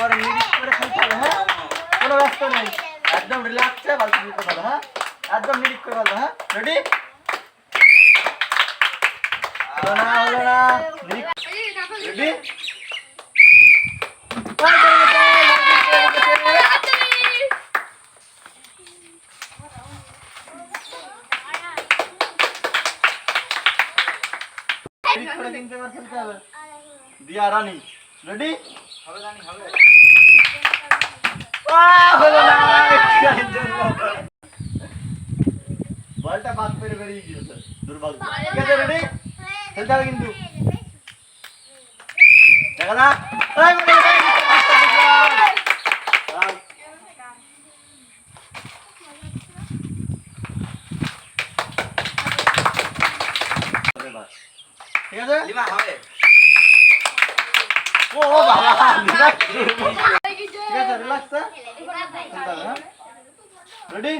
করে খেলতে হবে হ্যাঁ কোনো ব্যস্ত নেই একদম রিল্যাক্সে বালতি দিতে পারো হ্যাঁ একদম নিরিখ করে বলো হ্যাঁ রেডি হলো না হলো না নিরিখ রেডি নিরিখ করে খেলতে হবে রেডি আহ, হলো না বলটা বাদ পেরে বেরিয়ে গিয়েছে দুর্ভাগ্য। ঠিক আছে রেডি খেলতে হবে কিন্তু। দেখা না। ঠিক আছে লিমা হবে। ও বাবা ঠিক আছে রিল্যাক্স রেডি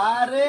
আরে